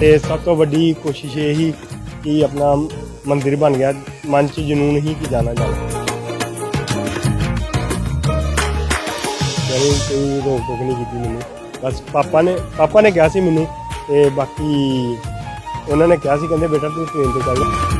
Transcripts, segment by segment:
ਤੇ ਸਭ ਤੋਂ ਵੱਡੀ ਕੋਸ਼ਿਸ਼ ਇਹ ਹੀ ਕਿ ਆਪਣਾ ਮੰਦਿਰ ਬਣ ਗਿਆ, ਮਨ ਚ ਜਨੂਨ ਹੀ ਕਿ ਜਾਣਾ ਜਾਣਾ। ਕੋਈ ਕੋਈ ਰੋਕ ਟੋਕ ਨਹੀਂ ਕੀਤੀ ਮੈਨੂੰ। ਬਸ ਪਾਪਾ ਨੇ ਪਾਪਾ ਨੇ ਕਿਹਾ ਸੀ ਮੈਨੂੰ ਤੇ ਬਾਕੀ ਉਹਨਾਂ ਨੇ ਕਿਹਾ ਸੀ, ਕਹਿੰਦੇ ਬੇਟਾ ਤੂੰ ਟ੍ਰੇਨ ਤੇ ਚੱਲ।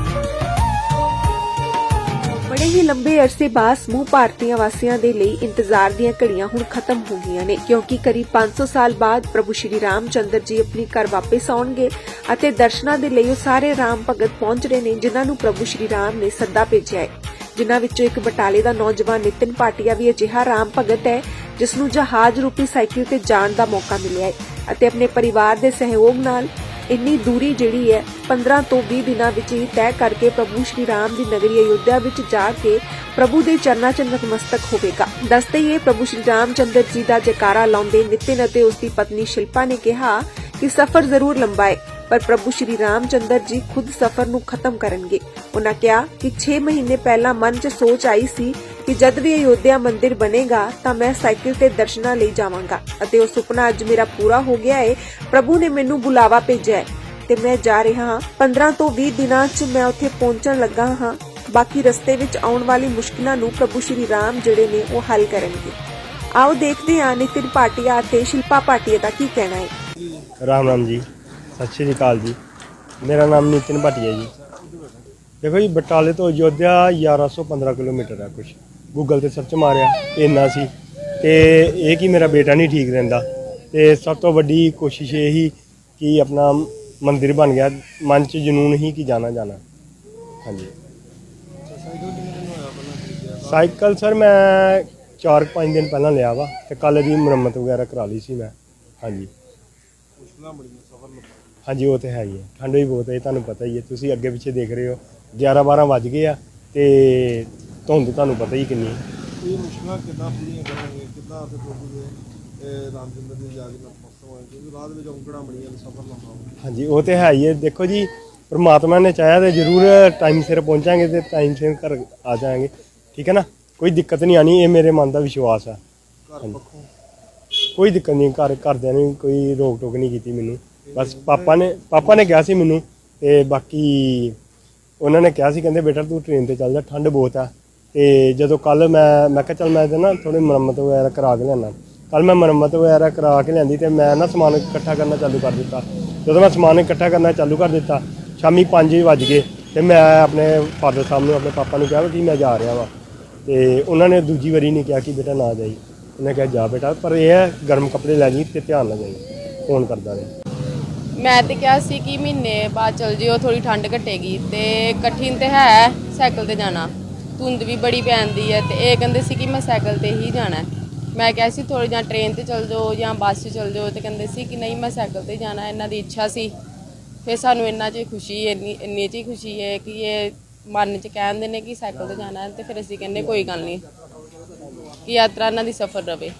ਹੀ ਲੰਬੇ ਅਰਸੇ ਬਾਅਦ ਸਮੂਹ ਭਾਰਤੀਆਂ ਵਾਸੀਆਂ ਦੇ ਲਈ ਇੰਤਜ਼ਾਰ ਦੀਆਂ ਘੜੀਆਂ ਹੁਣ ਖਤਮ ਹੋ ਗਈਆਂ ਨੇ, ਕਿਉਂਕਿ ਕਰੀਬ 500 ਸਾਲ ਬਾਅਦ ਪ੍ਰਭੂ ਸ਼੍ਰੀ ਰਾਮਚੰਦਰ ਜੀ ਆਪਣੀ ਘਰ ਵਾਪਸ ਆਉਣਗੇ ਅਤੇ ਦਰਸ਼ਨਾਂ ਦੇ ਲਈ ਉਹ ਸਾਰੇ ਰਾਮ ਭਗਤ ਪਹੁੰਚ ਰਹੇ ਨੇ, ਜਿਨ੍ਹਾਂ ਨੂੰ ਪ੍ਰਭੂ ਸ਼੍ਰੀ ਰਾਮ ਨੇ ਸੱਦਾ ਭੇਜਿਆ ਹੈ। ਜਿਨ੍ਹਾਂ ਵਿੱਚੋਂ ਇੱਕ ਬਟਾਲੇ ਦਾ ਨੌਜਵਾਨ ਨਿਤਿਨ ਭਾਟੀਆ ਵੀ ਅਜਿਹਾ ਰਾਮ ਭਗਤ ਹੈ, ਜਿਸ ਨੂੰ ਜਹਾਜ਼ ਰੂਪੀ ਸਾਈਕਲ ਤੇ ਜਾਣ ਦਾ ਮੌਕਾ ਮਿਲਿਆ ਹੈ ਅਤੇ ਆਪਣੇ ਪਰਿਵਾਰ ਦੇ ਸਹਿਯੋਗ ਨਾਲ ਇੰਨੀ ਦੂਰੀ ਜਿਹੜੀ ਹੈ 15 ਤੋਂ 20 ਦਿਨਾਂ ਵਿੱਚ ਹੀ ਤੈਅ ਕਰਕੇ ਪ੍ਰਭੂ ਸ਼੍ਰੀ ਰਾਮ ਦੀ ਨਗਰੀ ਅਯੁੱਧਿਆ ਵਿੱਚ ਜਾ ਕੇ ਪ੍ਰਭੂ ਦੇ ਚਰਨਾਂ 'ਚ ਨਤਮਸਤਕ ਹੋਵੇਗਾ। ਦੱਸਦੇ ਹੀ ਪ੍ਰਭੂ ਸ਼੍ਰੀ ਰਾਮ ਚੰਦਰ ਜੀ ਦਾ ਜੈਕਾਰਾ ਲਾਉਂਦੇ ਨਿਤਿਨ ਅਤੇ ਉਸ ਦੀ ਪਤਨੀ ਸ਼ਿਲਪਾ ਨੇ ਕਿਹਾ ਕਿ ਸਫ਼ਰ ਜ਼ਰੂਰ ਲੰਬਾ ਹੈ ਪਰ ਪ੍ਰਭੂ ਸ਼੍ਰੀ ਰਾਮ ਚੰਦਰ ਜੀ ਖੁਦ ਸਫ਼ਰ ਨੂੰ ਖਤਮ ਕਰਨਗੇ। ਉਹਨਾਂ ਕਿਹਾ ਕਿ 6 ਮਹੀਨੇ ਪਹਿਲਾਂ ਮਨ 'ਚ ਸੋਚ ਆਈ ਸੀ ਕਿ ਜਦ ਵੀ ਅਯੋਧਿਆ ਮੰਦਿਰ ਬਣੇਗਾ, ਤਾਂ ਮੈਂ ਸਾਈਕਲ ਤੇ ਦਰਸ਼ਨਾਂ ਲਈ ਜਾਵਾਂਗਾ। ਅਤੇ ਉਹ ਸੁਪਨਾ ਅੱਜ ਮੇਰਾ ਪੂਰਾ ਹੋ ਗਿਆ ਹੈ ਪ੍ਰਭੂ ਨੇ ਮੈਨੂੰ ਬੁਲਾਵਾ ਭੇਜਿਆ ਹੈ ਤੇ ਮੈਂ ਜਾ ਰਿਹਾ ਹਾਂ। 15 ਤੋਂ 20 ਦਿਨਾਂ 'ਚ ਮੈਂ ਉੱਥੇ ਪਹੁੰਚਣ ਲੱਗਾ ਹਾਂ। ਬਾਕੀ ਰਸਤੇ ਵਿੱਚ ਆਉਣ ਵਾਲੀ ਮੁਸ਼ਕਿਲਾਂ ਨੂੰ ਪ੍ਰਭੂ ਸ਼੍ਰੀ ਰਾਮ ਜਿਹੜੇ ਨੇ, ਉਹ ਹੱਲ ਕਰਨਗੇ। ਆਓ ਦੇਖਦੇ ਹਾਂ ਨਿਤਿਨ ਭਾਟੀਆ ਅਤੇ ਸ਼ਿਲਪਾ ਭਾਟੀਆ ਦਾ ਕੀ ਕਹਿਣਾ ਹੈ ਰਾਮ ਰਾਮ ਜੀ। ਸਤਿ ਸ਼੍ਰੀ ਅਕਾਲ ਜੀ। ਮੇਰਾ ਨਾਮ ਨਿਤਿਨ ਭਾਟੀਆ ਜੀ। ਦੇਖੋ ਜੀ, ਬਟਾਲੇ ਤੋਂ ਅਯੋਧਿਆ 1115 ਕਿਲੋਮੀਟਰ ਹੈ ਕੁਛ। ਗੂਗਲ ਤੇ ਸਰਚ ਮਾਰਿਆ, ਇੰਨਾ ਸੀ। ਤੇ ਇਹ ਕਿ ਮੇਰਾ ਬੇਟਾ ਨਹੀਂ ਠੀਕ ਰਹਿੰਦਾ। ਤੇ ਸਭ ਤੋਂ ਵੱਡੀ ਕੋਸ਼ਿਸ਼ ਇਹ ਹੀ ਕਿ ਆਪਣਾ ਮੰਦਿਰ ਬਣ ਗਿਆ। ਮਨ ਚ ਜਨੂਨ ਹੀ ਕਿ ਜਾਣਾ ਜਾਣਾ। ਹਾਂਜੀ। ਸਾਈਕਲ ਸਰ ਮੈਂ 4-5 ਦਿਨ ਪਹਿਲਾਂ ਲਿਆ ਵਾ ਤੇ ਕੱਲ ਦੀ ਮੁਰੰਮਤ ਵਗੈਰਾ ਕਰਾ ਲਈ ਸੀ ਮੈਂ। ਹਾਂਜੀ। ਹਾਂਜੀ, ਉਹ ਤੇ ਹੈ ਹੀ ਹੈ। ਠੰਡ ਵੀ ਬਹੁਤ ਹੈ ਤੁਹਾਨੂੰ ਪਤਾ ਹੀ ਹੈ। ਤੁਸੀਂ ਅੱਗੇ ਪਿੱਛੇ ਦੇਖ ਰਹੇ ਹੋ। 11 12 ਵੱਜ ਗਏ ਆ ਤੇ ਧੁੰਦ ਤੁਹਾਨੂੰ ਪਤਾ ਹੀ ਕਿੰਨੀ ਹੈ। ਇਹ ਮੁਸ਼ਕਲਾਂ ਕਿੱਦਾਂ ਪੂਰੀਆਂ ਕਰਾਂਗੇ ਕਿੱਦਾਂ ਆਪਣੇ ਪ੍ਰਭੂ ਦੇ ਇਹ ਰਾਮਚੰਦਰ ਜੀ ਜਾ ਕੇ ਨਤਮਸਤਕ ਹੋਏ ਕਿਉਂਕਿ ਰਾਹ ਦੇ ਵਿੱਚ ਔਂਕੜਾਂ ਬੜੀਆਂ ਨੇ ਸਫ਼ਰ ਲੰਬਾ ਹੋ ਹਾਂਜੀ ਉਹ ਤੇ ਹੈ ਹੀ ਹੈ। ਦੇਖੋ ਜੀ ਪ੍ਰਮਾਤਮਾ ਨੇ ਚਾਹਿਆ ਤੇ ਜ਼ਰੂਰ ਟਾਈਮ ਸਿਰ ਪਹੁੰਚਾਂਗੇ ਤੇ ਟਾਈਮ ਸਿਰ ਘਰ ਆ ਜਾਾਂਗੇ ਠੀਕ ਹੈ ਨਾ? ਕੋਈ ਦਿੱਕਤ ਨਹੀਂ ਆਣੀ ਇਹ ਮੇਰੇ ਮਨ ਦਾ ਵਿਸ਼ਵਾਸ ਹੈ ਘਰ ਪੱਖੋਂ? ਕੋਈ ਦਿੱਕਤ ਨਹੀਂ ਘਰ ਘਰਦਿਆਂ ਨੇ ਕੋਈ ਰੋਕ ਟੋਕ ਨਹੀਂ ਕੀਤੀ ਮੈਨੂੰ। ਬਸ ਪਾਪਾ ਨੇ ਪਾਪਾ ਨੇ ਕਿਹਾ ਸੀ ਮੈਨੂੰ ਤੇ ਬਾਕੀ ਉਹਨਾਂ ਨੇ ਕਿਹਾ ਸੀ ਕਹਿੰਦੇ ਬੇਟਾ ਤੂੰ ਟ੍ਰੇਨ ਤੇ ਚੱਲ ਜਾ ਠੰਡ ਬਹੁਤ ਆ। ਤੇ ਜਦੋਂ ਕੱਲ ਮੈਂ ਮੈਂ ਕਿਹਾ ਚੱਲ ਮੈਂ ਤੇ ਨਾ ਥੋੜੀ ਮੁਰੰਮਤ ਵਗੈਰਾ ਕਰਾ ਕੇ ਲਿਆਣਾ ਕੱਲ ਮੈਂ ਮੁਰੰਮਤ ਵਗੈਰਾ ਕਰਾ ਕੇ ਲਿਆਂਦੀ ਤੇ ਮੈਂ ਨਾ ਸਮਾਨ ਇਕੱਠਾ ਕਰਨਾ ਚਾਲੂ ਕਰ ਦਿੱਤਾ। ਜਦੋਂ ਮੈਂ ਸਮਾਨ ਇਕੱਠਾ ਕਰਨਾ ਚਾਲੂ ਕਰ ਦਿੱਤਾ, ਸ਼ਾਮੀ 5 ਵੱਜ ਗਏ ਤੇ ਮੈਂ ਆਪਣੇ ਫਾਦਰ ਸਾਹਿਬ ਨੂੰ, ਆਪਣੇ ਪਾਪਾ ਨੂੰ ਕਿਹਾ ਕਿ ਮੈਂ ਜਾ ਰਿਹਾ ਵਾਂ। ਤੇ ਉਹਨਾਂ ਨੇ ਦੂਜੀ ਵਾਰੀ ਨਹੀਂ ਕਿਹਾ ਕਿ ਬੇਟਾ ਨਾ ਜਾਈ। ਉਹਨੇ ਕਿਹਾ, ਜਾ ਬੇਟਾ, ਪਰ ਇਹ ਹੈ ਗਰਮ ਕੱਪੜੇ ਲੈ ਜੀ ਤੇ ਧਿਆਨ ਨਾਲ ਜਾਈ। ਫੋਨ ਕਰਦਾ ਰਿਹਾ। ਮੈਂ ਤੇ ਕਿਹਾ ਸੀ ਕਿ ਮਹੀਨੇ ਬਾਅਦ ਚਲ ਜਿਓ ਥੋੜੀ ਠੰਡ ਘਟੇਗੀ ਤੇ ਕਠਿਨ ਤੇ ਹੈ, ਸਾਈਕਲ ਤੇ ਜਾਣਾ। ਧੁੰਦ ਵੀ ਬੜੀ ਪੈਂਦੀ ਹੈ ਤੇ ਇਹ ਕਹਿੰਦੇ ਸੀ ਕਿ ਮੈਂ ਸਾਈਕਲ ਤੇ ਹੀ ਜਾਣਾ ਹੈ। ਮੈਂ ਕਿਹਾ ਸੀ ਥੋੜ੍ਹੇ ਜਾਂ ਟ੍ਰੇਨ ਤੇ ਚੱਲ ਜਾਓ ਜਾਂ ਬੱਸ 'ਚ ਚੱਲ ਜਾਓ ਤੇ ਕਹਿੰਦੇ ਸੀ ਕਿ ਨਹੀਂ ਮੈਂ ਸਾਈਕਲ ਤੇ ਜਾਣਾ, ਇਹਨਾਂ ਦੀ ਇੱਛਾ ਸੀ ਫਿਰ ਸਾਨੂੰ ਇੰਨਾ 'ਚ ਖੁਸ਼ੀ, ਇੰਨੀ ਇੰਨੀ 'ਚ ਹੀ ਖੁਸ਼ੀ ਹੈ ਕਿ ਇਹ ਮਨ 'ਚ ਕਹਿੰਦੇ ਨੇ ਕਿ ਸਾਈਕਲ ਤੇ ਜਾਣਾ ਹੈ ਤੇ ਫਿਰ ਅਸੀਂ ਕਹਿੰਦੇ ਕੋਈ ਗੱਲ ਨਹੀਂ, ਕਿ ਯਾਤਰਾ ਇਹਨਾਂ ਦੀ ਸਫਲ ਰਵੇ